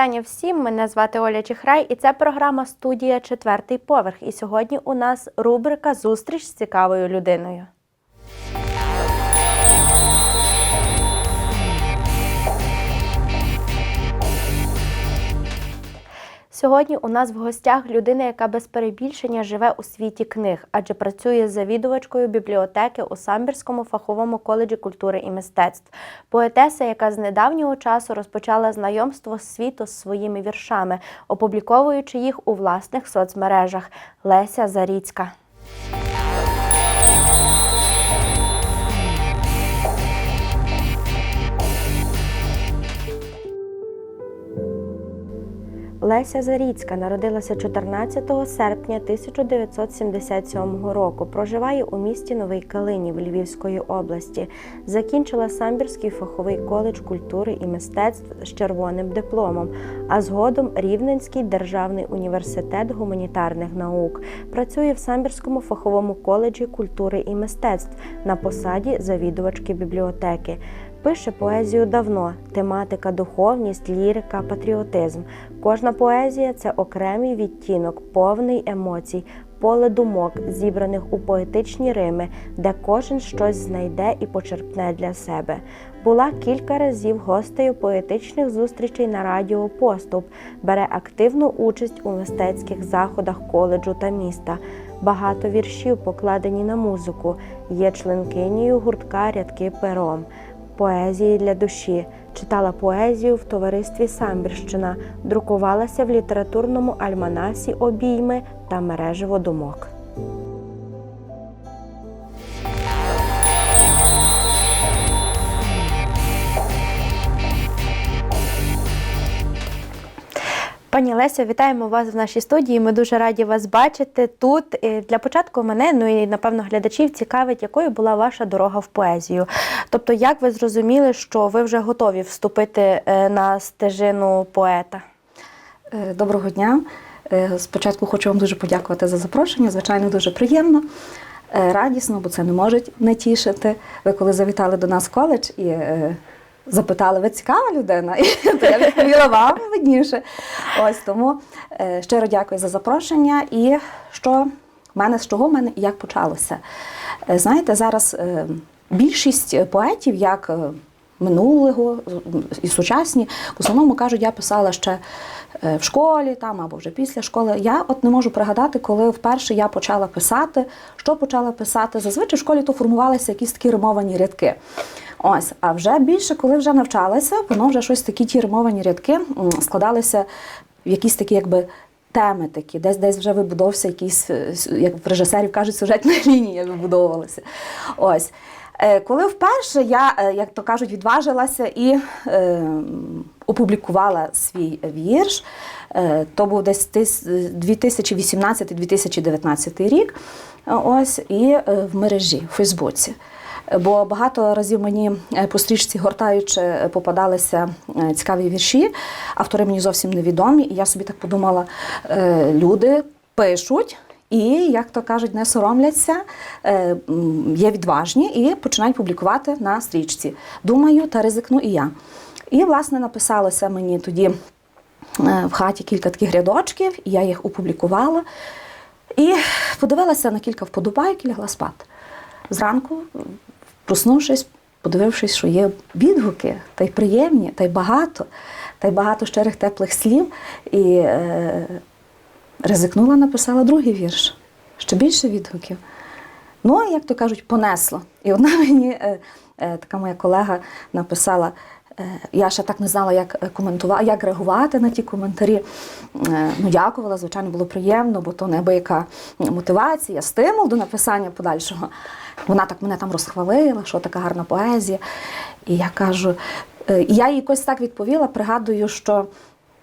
Вітання всім. Мене звати Оля Чихрай, і це програма студія Четвертий поверх. І сьогодні у нас рубрика Зустріч з цікавою людиною. Сьогодні у нас в гостях людина, яка без перебільшення живе у світі книг, адже працює завідувачкою бібліотеки у Самбірському фаховому коледжі культури і мистецтв. Поетеса, яка з недавнього часу розпочала знайомство світу з своїми віршами, опубліковуючи їх у власних соцмережах. Леся Заріцька. Леся Заріцька народилася 14 серпня 1977 року. Проживає у місті Новий Калинів Львівської області. Закінчила Самбірський фаховий коледж культури і мистецтв з червоним дипломом, а згодом Рівненський державний університет гуманітарних наук. Працює в Самбірському фаховому коледжі культури і мистецтв на посаді завідувачки бібліотеки. Пише поезію давно, тематика духовність, лірика, патріотизм. Кожна поезія це окремий відтінок, повний емоцій, поле думок, зібраних у поетичні рими, де кожен щось знайде і почерпне для себе. Була кілька разів гостею поетичних зустрічей на радіо Поступ, бере активну участь у мистецьких заходах коледжу та міста. Багато віршів покладені на музику. Є членкинею гуртка рядки пером поезії для душі, читала поезію в товаристві Самбірщина, друкувалася в літературному альманасі обійми та мережево думок. Пані Лесю, вітаємо вас в нашій студії. Ми дуже раді вас бачити тут. Для початку мене, ну і напевно глядачів, цікавить, якою була ваша дорога в поезію. Тобто, як ви зрозуміли, що ви вже готові вступити е, на стежину поета? Е, Доброго дня. Е, Спочатку хочу вам дуже подякувати за запрошення. Звичайно, дуже приємно, радісно, бо це не можуть не тішити. Ви коли завітали до нас в коледж і запитали, ви цікава людина? І я відповіла вам видніше. Ось тому е, щиро дякую за запрошення. І що в мене з чого в мене як почалося? Е, Знаєте, зараз е, більшість поетів, як минулого і сучасні, в основному кажуть, я писала ще е, в школі там або вже після школи. Я от не можу пригадати, коли вперше я почала писати, що почала писати. Зазвичай в школі то формувалися якісь такі римовані рядки. Ось, а вже більше, коли вже навчалася, воно вже щось такі ті римовані рядки складалися в якісь такі, якби. Теми такі, десь десь вже вибудовувався якийсь, е, як в режисерів кажуть, сюжетна лінія вибудовувалася. Ось. Е, Коли вперше я, е, як то кажуть, відважилася і е, опублікувала свій вірш, то був десь 2018-2019 рік, ось, і в мережі, в Фейсбуці. Бо багато разів мені по стрічці гортаючи попадалися цікаві вірші, автори мені зовсім невідомі, і я собі так подумала: люди пишуть. І, як то кажуть, не соромляться, е, є відважні і починають публікувати на стрічці. Думаю, та ризикну і я. І, власне, написалося мені тоді е, в хаті кілька таких рядочків, і я їх опублікувала. І подивилася на кілька вподобайок і лягла спати. Зранку, проснувшись, подивившись, що є відгуки, та й приємні, та й багато, та й багато щирих теплих слів. І е, ризикнула, написала другий вірш. Ще більше відгуків. Ну, як то кажуть, понесло. І одна мені, е, е, така моя колега, написала. е, Я ще так не знала, як коментувати, як реагувати на ті коментарі. Ну, дякувала, звичайно, було приємно, бо то неабияка мотивація, стимул до написання подальшого. Вона так мене там розхвалила, що така гарна поезія. І я кажу, я їй якось так відповіла, пригадую, що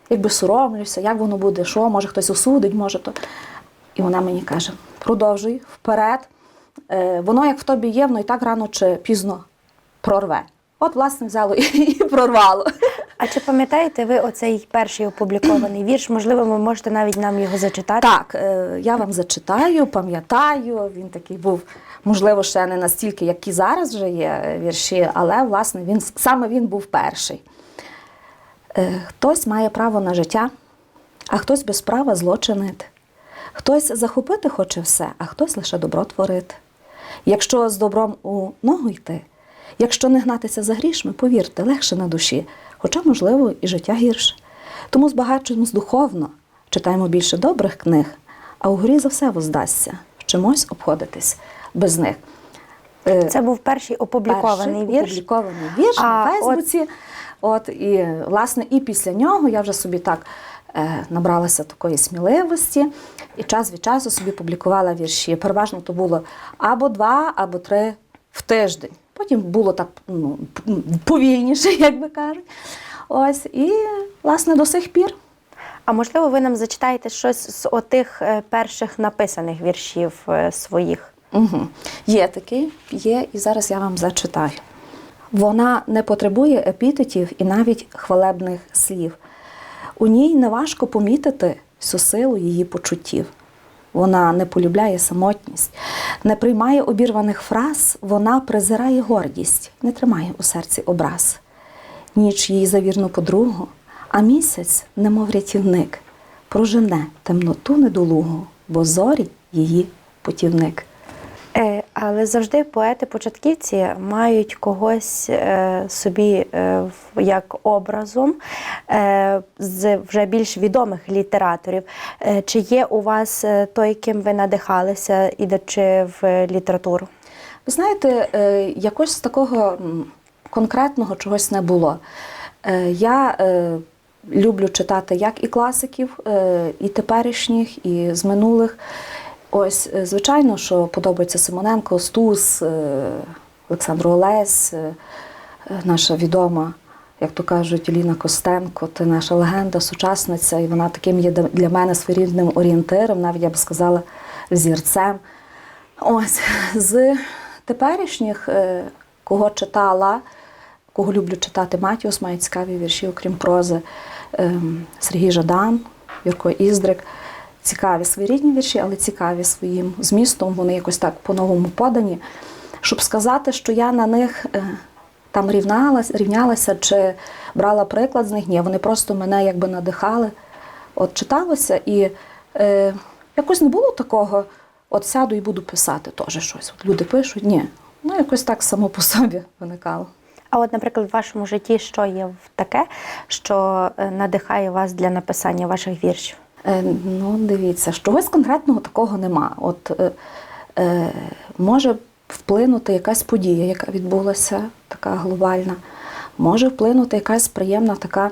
якби соромлюся, як воно буде, що, може хтось осудить, може то. І вона мені каже: продовжуй вперед. Е, воно як в тобі є, воно і так рано чи пізно прорве. От, власне, взяло і прорвало. А чи пам'ятаєте ви оцей перший опублікований вірш? Можливо, ви можете навіть нам його зачитати? Так, е, я вам зачитаю, пам'ятаю. Він такий був, можливо, ще не настільки, як і зараз вже є вірші, але власне він саме він був перший. Е, Хтось має право на життя, а хтось без права злочинити. Хтось захопити хоче все, а хтось лише добро творити. Якщо з добром у ногу йти, якщо не гнатися за грішми, повірте, легше на душі, хоча, можливо, і життя гірше. Тому збагачуємось духовно, читаємо більше добрих книг, а угорі за все воздасться. Вчимось обходитись без них. Е, Це був перший опублікований перший вірш. опублікований вірш А на Фейсбуці. От, і власне і після нього я вже собі так е, набралася такої сміливості і час від часу собі публікувала вірші. Переважно то було або два, або три в тиждень. Потім було так ну, повільніше, як би кажуть. Ось, і власне до сих пір. А можливо, ви нам зачитаєте щось з отих е, перших написаних віршів е, своїх? Угу. Є такий, є, і зараз я вам зачитаю. Вона не потребує епітетів і навіть хвалебних слів. У ній неважко помітити всю силу її почуттів. Вона не полюбляє самотність, не приймає обірваних фраз, вона презирає гордість, не тримає у серці образ. Ніч їй за вірну подругу, а місяць, немов рятівник, прожене темноту недолугу, бо зорі її путівник. Але завжди поети-початківці мають когось е, собі е, як образом е, з вже більш відомих літераторів. Чи є у вас той, ким ви надихалися, ідучи в літературу? Ви знаєте, якось такого конкретного чогось не було. Я люблю читати як і класиків, і теперішніх, і з минулих. Ось, е, звичайно, що подобається Симоненко, Стус, е, Олександр Олесь, е, наша відома, як то кажуть, Ліна Костенко, це наша легенда, сучасниця, і вона таким є для мене своєрідним орієнтиром, навіть я б сказала, зірцем. Ось з теперішніх, кого читала, кого люблю читати, Матіус має цікаві вірші, окрім прози. Ем, Сергій Жадан, Юрко Іздрик. Цікаві своєрідні вірші, але цікаві своїм змістом. Вони якось так по-новому подані. Щоб сказати, що я на них е, там рівналась, рівнялася чи брала приклад з них, ні, вони просто мене якби надихали. От читалося, і е, якось не було такого, от сяду і буду писати теж щось. От люди пишуть, ні. Ну, якось так само по собі виникало. А от, наприклад, в вашому житті що є таке, що е, надихає вас для написання ваших віршів? Е, ну, дивіться, чогось конкретного такого нема. От е, е, може вплинути якась подія, яка відбулася, така глобальна. Може вплинути якась приємна така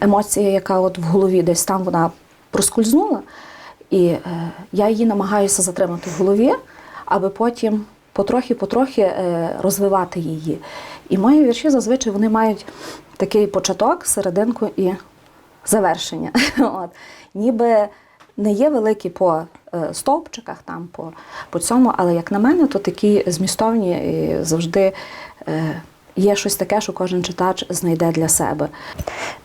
емоція, яка от в голові десь там вона проскользнула. І е, я її намагаюся затримати в голові, аби потім потрохи-потрохи е, розвивати її. І мої вірші зазвичай вони мають такий початок, серединку і завершення. От. Ніби не є великі по е, стовпчиках, там, по, по цьому, але як на мене, то такі змістовні і завжди е, є щось таке, що кожен читач знайде для себе.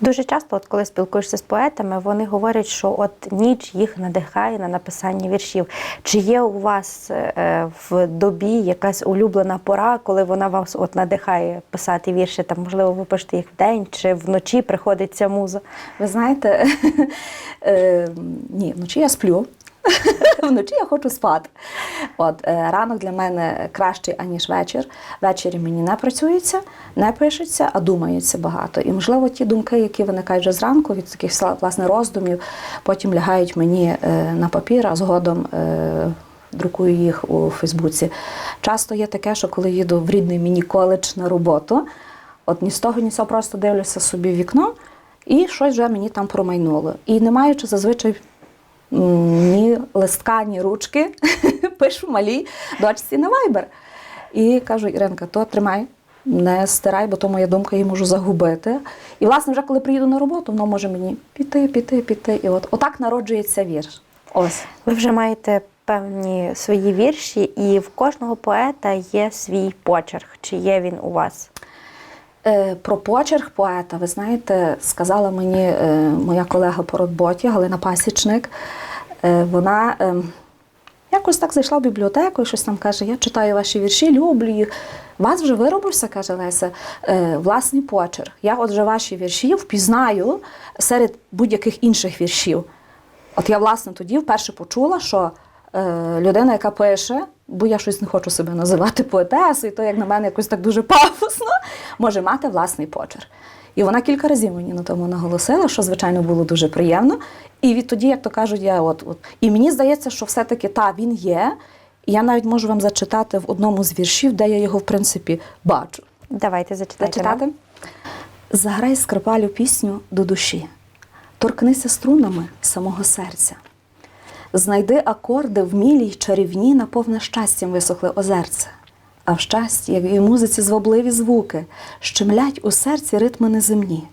Дуже часто, от коли спілкуєшся з поетами, вони говорять, що от ніч їх надихає на написання віршів. Чи є у вас е, в добі якась улюблена пора, коли вона вас от надихає писати вірші? Там, можливо, ви пишете їх вдень чи вночі приходить ця муза? Ви знаєте, е, ні, вночі я сплю. Вночі я хочу спати. От, е, ранок для мене кращий, аніж вечір. Ввечері мені не працюється, не пишеться, а думається багато. І, можливо, ті думки, які виникають вже зранку від таких власне роздумів, потім лягають мені е, на папір, а згодом е, друкую їх у Фейсбуці. Часто є таке, що коли їду в рідний мені коледж на роботу, от ні з того, ні з цього просто дивлюся собі в вікно, і щось вже мені там промайнуло. І не маючи зазвичай ні листка, ні ручки, пишу малій дочці на Viber. І кажу, Іринка, то тримай, не стирай, бо то моя думка її можу загубити. І, власне, вже коли приїду на роботу, воно може мені піти, піти, піти. І от отак народжується вірш. Ось. Ви вже маєте певні свої вірші, і в кожного поета є свій почерк. Чи є він у вас? Е, Про почерк поета, ви знаєте, сказала мені е, моя колега по роботі Галина Пасічник. Е, Вона якось так зайшла в бібліотеку і щось там каже: Я читаю ваші вірші, люблю їх. Вас вже виробився, каже Леся, власний почерк. Я от вже ваші вірші впізнаю серед будь-яких інших віршів. От я, власне, тоді вперше почула, що людина, яка пише, бо я щось не хочу себе називати поетесою, то як на мене якось так дуже пафосно, може мати власний почерк. І вона кілька разів мені на тому наголосила, що, звичайно, було дуже приємно. І відтоді, як то кажуть, я от, от. І мені здається, що все-таки та він є. І я навіть можу вам зачитати в одному з віршів, де я його, в принципі, бачу. Давайте зачитайте. Зачитати? Заграй скрипалю пісню до душі, торкнися струнами самого серця. Знайди акорди вмілі й чарівні, наповне щастям висохле озерце. А в щасті, як і в музиці звабливі звуки, щемлять у серці ритми неземні.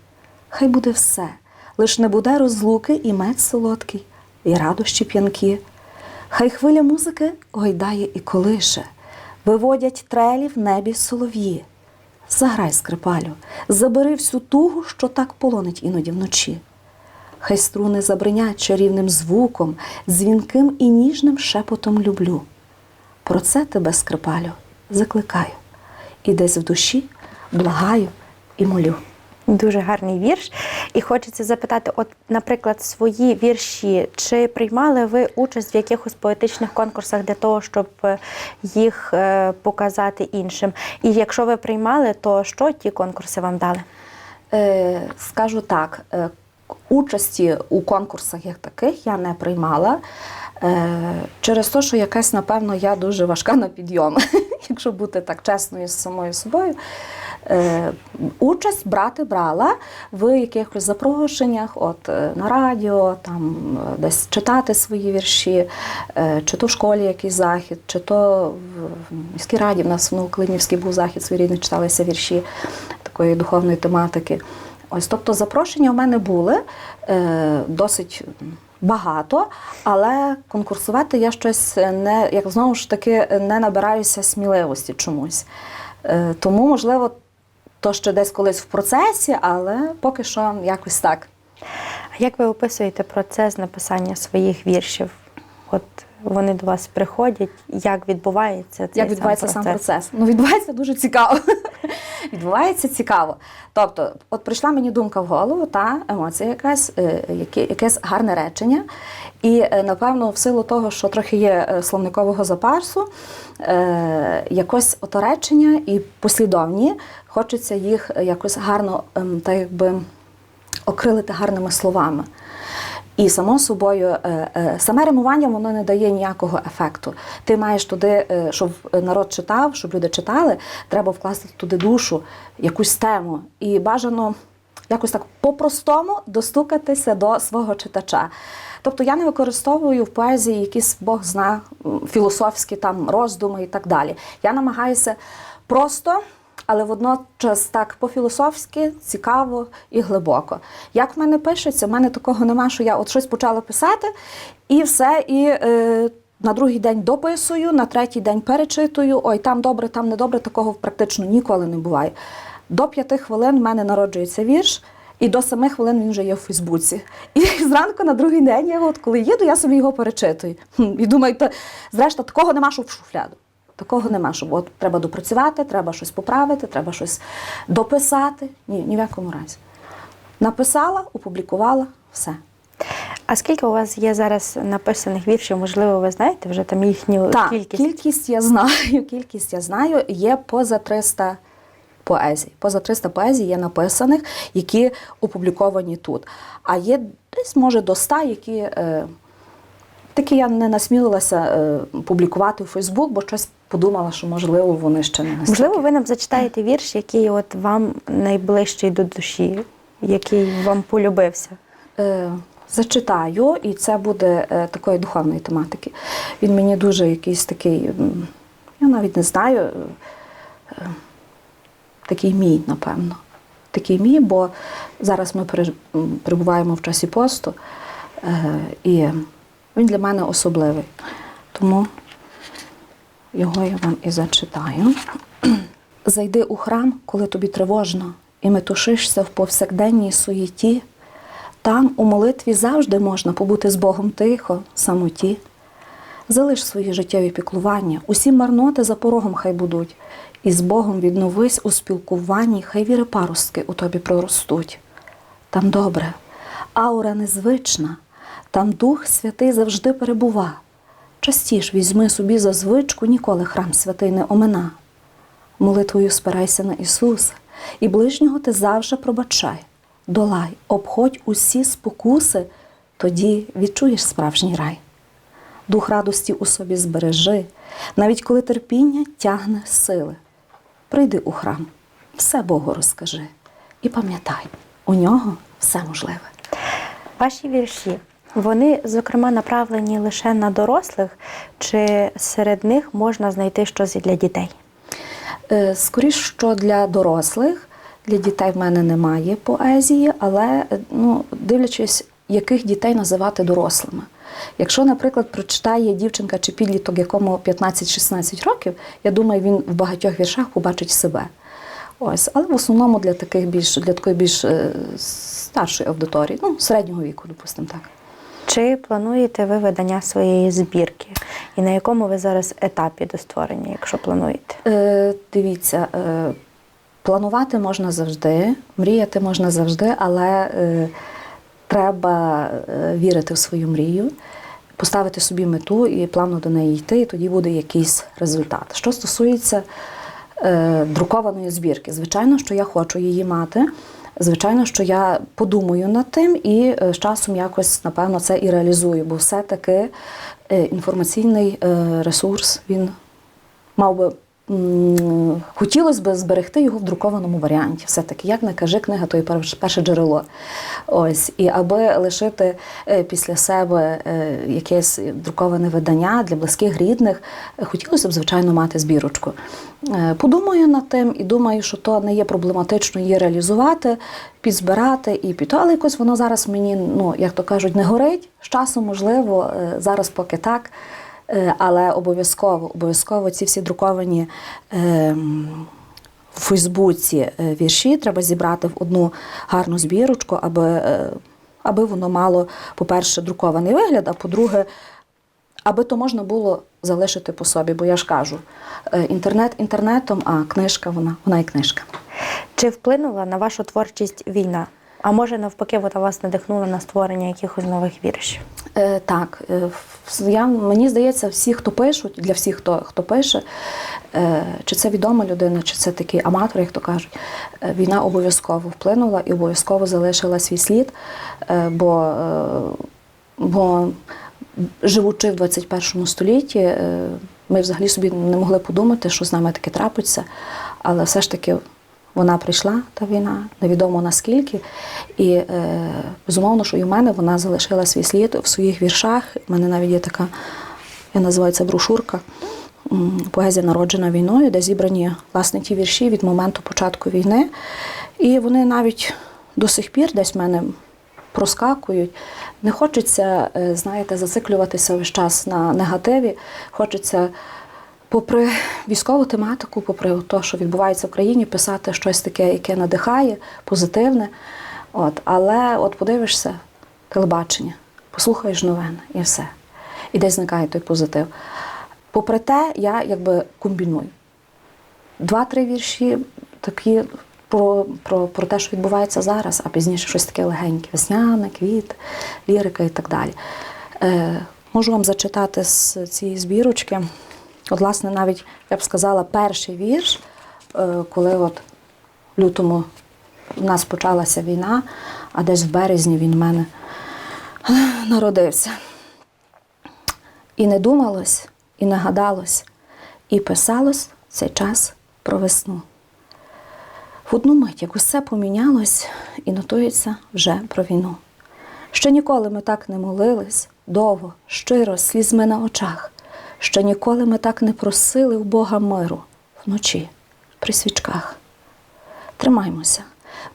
Хай буде все, лиш не буде розлуки і мед солодкий, і радощі п'янкі. Хай хвиля музики гойдає і колише, виводять трелі в небі солов'ї. Заграй, скрипалю, забери всю тугу, що так полонить іноді вночі. Хай струни забринять чарівним звуком, дзвінким і ніжним шепотом люблю. Про це тебе, скрипалю, закликаю, і десь в душі благаю і молю. Дуже гарний вірш. І хочеться запитати: от, наприклад, свої вірші, чи приймали ви участь в якихось поетичних конкурсах для того, щоб е, їх е, показати іншим? І якщо ви приймали, то що ті конкурси вам дали? Е, скажу так, участі у конкурсах як таких я не приймала. Е, через те, що якась, напевно, я дуже важка на підйом, якщо бути так чесною з самою собою. Е, участь брати брала в якихось запрошеннях, от е, на радіо, там десь читати свої вірші, чи то в школі якийсь захід, чи то в міській раді. В нас в Новоклинівській був захід своєрідний, читалися вірші такої духовної тематики. Ось, тобто запрошення у мене були е, досить багато, але конкурсувати я щось не, як знову ж таки, не набираюся сміливості чомусь. Е, тому, можливо, то ще десь колись в процесі, але поки що якось так. А як ви описуєте процес написання своїх віршів? От вони до вас приходять, як відбувається цей Як відбувається сам процес? Ну, відбувається дуже цікаво. відбувається цікаво. Тобто, от прийшла мені думка в голову, та емоція якась, е, якесь гарне речення. І, е, напевно, в силу того, що трохи є е, словникового запасу, якось ото речення і послідовні, хочеться їх якось гарно ем, так якби окрилити гарними словами. І само собою, е, е, саме римування воно не дає ніякого ефекту. Ти маєш туди, е, щоб народ читав, щоб люди читали, треба вкласти туди душу, якусь тему. І бажано якось так по-простому достукатися до свого читача. Тобто я не використовую в поезії якісь Бог зна філософські там роздуми і так далі. Я намагаюся просто але водночас так по-філософськи, цікаво і глибоко. Як в мене пишеться, в мене такого нема, що я от щось почала писати, і все, і е, на другий день дописую, на третій день перечитую. Ой, там добре, там не добре, такого практично ніколи не буває. До п'яти хвилин в мене народжується вірш. І до семи хвилин він вже є в Фейсбуці. І зранку на другий день, я от коли їду, я собі його перечитую. І думаю, зрештою, такого нема, що в шуфляду. Такого нема, щоб от треба допрацювати, треба щось поправити, треба щось дописати. Ні, ні в якому разі. Написала, опублікувала, все. А скільки у вас є зараз написаних віршів? Можливо, ви знаєте вже там їхню Так, кількість? кількість я знаю, кількість я знаю, є поза 300 поезій. Поза 300 поезій є написаних, які опубліковані тут. А є десь, може, до 100, які. Е, Такі я не насмілилася е, публікувати у Фейсбук, бо щось подумала, що можливо вони ще не настільки. Можливо, ви нам зачитаєте вірш, який от вам найближчий до душі, який вам полюбився. Е, зачитаю, і це буде е, такої духовної тематики. Він мені дуже якийсь такий, я навіть не знаю, такий мій, напевно. Такий мій, бо зараз ми перебуваємо в часі посту, і він для мене особливий. Тому його я вам і зачитаю. Зайди у храм, коли тобі тривожно, і метушишся в повсякденній суєті. Там у молитві завжди можна побути з Богом тихо, самоті. Залиш свої життєві піклування, усі марноти за порогом хай будуть, і з Богом відновись у спілкуванні, хай віри паростки у тобі проростуть. Там добре, аура незвична, там Дух Святий завжди перебува. Частіш візьми собі за звичку, ніколи храм святий не омина. Молитвою спирайся на Ісуса, і ближнього ти завжди пробачай. Долай, обходь усі спокуси, тоді відчуєш справжній рай. Дух радості у собі збережи, навіть коли терпіння тягне сили. Прийди у храм, все Богу розкажи. І пам'ятай, у нього все можливе. Ваші вірші, вони, зокрема, направлені лише на дорослих, чи серед них можна знайти щось і для дітей? Е, Скоріш, що для дорослих, для дітей в мене немає поезії, але е, ну, дивлячись, яких дітей називати дорослими. Якщо, наприклад, прочитає дівчинка чи підліток, якому 15-16 років, я думаю, він в багатьох віршах побачить себе. Ось, але в основному для таких більш для такої більш е, старшої аудиторії, ну, середнього віку, допустимо так. Чи плануєте ви видання своєї збірки? І на якому ви зараз етапі до створення, якщо плануєте? Е, дивіться, е, планувати можна завжди, мріяти можна завжди, але е, треба е, вірити в свою мрію, поставити собі мету і плавно до неї йти, і тоді буде якийсь результат. Що стосується е, друкованої збірки, звичайно, що я хочу її мати. Звичайно, що я подумаю над тим і е, з часом якось, напевно, це і реалізую, бо все-таки е, інформаційний е, ресурс він мав би. Хотілося б зберегти його в друкованому варіанті. Все-таки, як не кажи, книга то і перш- перше джерело. Ось. І аби лишити е, після себе е, якесь друковане видання для близьких рідних, хотілося б, звичайно, мати збірочку. Е, Подумаю над тим і думаю, що то не є проблематично її реалізувати, підзбирати і піти. Але якось воно зараз мені, ну як то кажуть, не горить. З часом, можливо, зараз поки так. Е, Але обов'язково, обов'язково ці всі друковані ем, в Фейсбуці е, вірші треба зібрати в одну гарну збірочку, аби, е, аби воно мало, по-перше, друкований вигляд, а по-друге, аби то можна було залишити по собі. Бо я ж кажу, інтернет інтернетом, а книжка вона, вона і книжка. Чи вплинула на вашу творчість війна? А може навпаки, вона вас надихнула на створення якихось нових віршів? Е, так, е, я, мені здається, всі, хто пишуть, для всіх, хто, хто пише, е, чи це відома людина, чи це такий аматор, як то кажуть, е, війна обов'язково вплинула і обов'язково залишила свій слід, е, бо, е, бо живучи в 21 столітті, е, ми взагалі собі не могли подумати, що з нами таке трапиться, але все ж таки вона прийшла, та війна, невідомо наскільки. І е, безумовно, що і в мене вона залишила свій слід в своїх віршах. У мене навіть є така, я називаю це брошурка. Поезія народжена війною, де зібрані власне ті вірші від моменту початку війни. І вони навіть до сих пір десь в мене проскакують. Не хочеться, е, знаєте, зациклюватися весь час на негативі. Хочеться, попри військову тематику, попри те, що відбувається в країні, писати щось таке, яке надихає, позитивне. От, але от подивишся телебачення, послухаєш новини і все. І десь зникає той позитив. Попри те, я якби комбіную. Два-три вірші такі про, про, про те, що відбувається зараз, а пізніше щось таке легеньке, весняне, квіт, лірика і так далі. Е, можу вам зачитати з цієї збірочки. От, власне, навіть я б сказала, перший вірш, е, коли от в лютому у нас почалася війна, а десь в березні він в мене народився. І не думалось, і не гадалось, і писалось цей час про весну. В одну мить, як усе помінялось, і нотується вже про війну. Ще ніколи ми так не молились довго, щиро, слізьми на очах. Ще ніколи ми так не просили у Бога миру вночі при свічках. Тримаймося,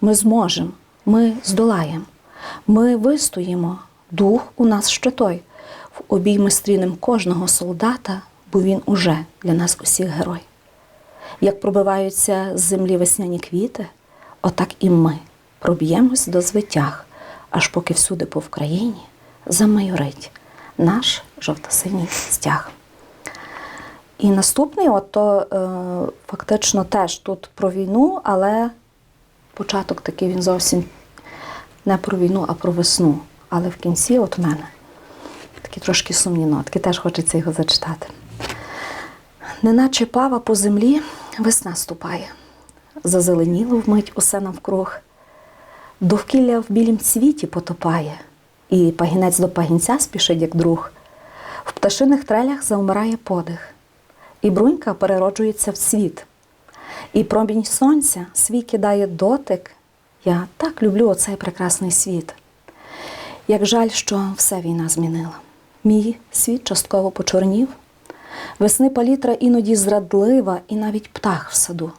ми зможемо, ми здолаємо, ми вистоїмо, дух у нас ще той. В обійми стрінем кожного солдата, бо він уже для нас усіх герой. Як пробиваються з землі весняні квіти, отак і ми проб'ємось до звитяг, аж поки всюди по Вкраїні замайорить наш жовто-синій стяг. І наступний, от то е, фактично теж тут про війну, але початок такий він зовсім не про війну, а про весну. Але в кінці, от у мене, такі трошки сумні нотки, теж хочеться його зачитати. Неначе пава по землі весна ступає, зазеленіло вмить усе навкруг, довкілля в білім цвіті потопає, і пагінець до пагінця спішить, як друг. В пташиних трелях завмирає подих, і брунька перероджується в цвіт. І промінь сонця свій кидає дотик. Я так люблю оцей прекрасний світ. Як жаль, що все війна змінила. Мій світ частково почорнів. Весни палітра іноді зрадлива, і навіть птах в саду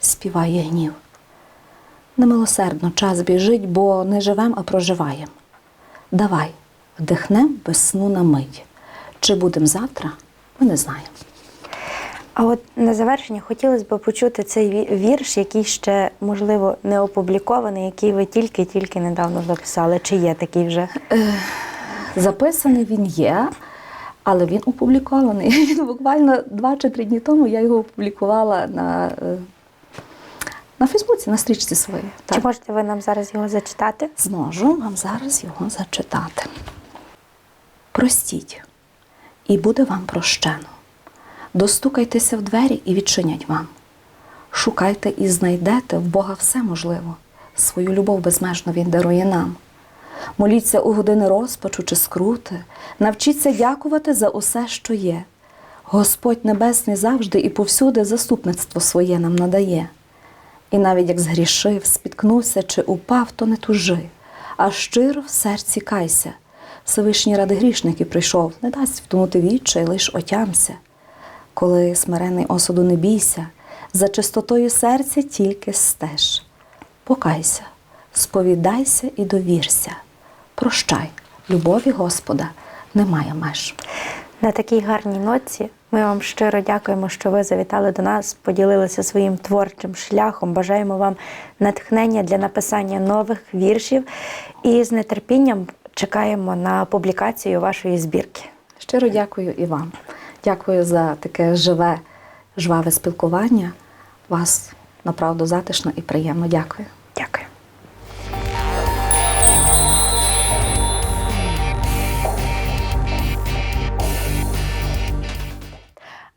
співає гнів. Немилосердно час біжить, бо не живем, а проживаєм. Давай, вдихнем весну на мить. Чи будем завтра, ми не знаємо. А от на завершення хотілося б почути цей вірш, який ще, можливо, не опублікований, який ви тільки-тільки недавно записали. Чи є такий вже? Записаний він є, але він опублікований. Він буквально два чи три дні тому я його опублікувала на, е, на Фейсбуці, на стрічці своїй. Чи можете ви нам зараз його зачитати? Зможу вам зараз його зачитати. Простіть, і буде вам прощено. Достукайтеся в двері і відчинять вам. Шукайте і знайдете в Бога все можливо. Свою любов безмежно Він дарує нам. Моліться у години розпачу чи скрути, навчіться дякувати за усе, що є. Господь Небесний завжди і повсюди заступництво своє нам надає. І навіть як згрішив, спіткнувся чи упав, то не тужи, а щиро в серці кайся. Всевишній ради грішників прийшов, не дасть втонути відчай, лиш отямся. Коли смирений осуду не бійся, за чистотою серця тільки стеж. Покайся, сповідайся і довірся. Прощай, любові Господа немає меж. На такій гарній ноці ми вам щиро дякуємо, що ви завітали до нас, поділилися своїм творчим шляхом. Бажаємо вам натхнення для написання нових віршів і з нетерпінням чекаємо на публікацію вашої збірки. Щиро дякую і вам. Дякую за таке живе, жваве спілкування. Вас направду затишно і приємно. Дякую. Дякую.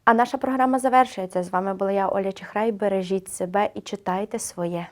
А наша програма завершується. З вами була я, Оля Чехрай. Бережіть себе і читайте своє.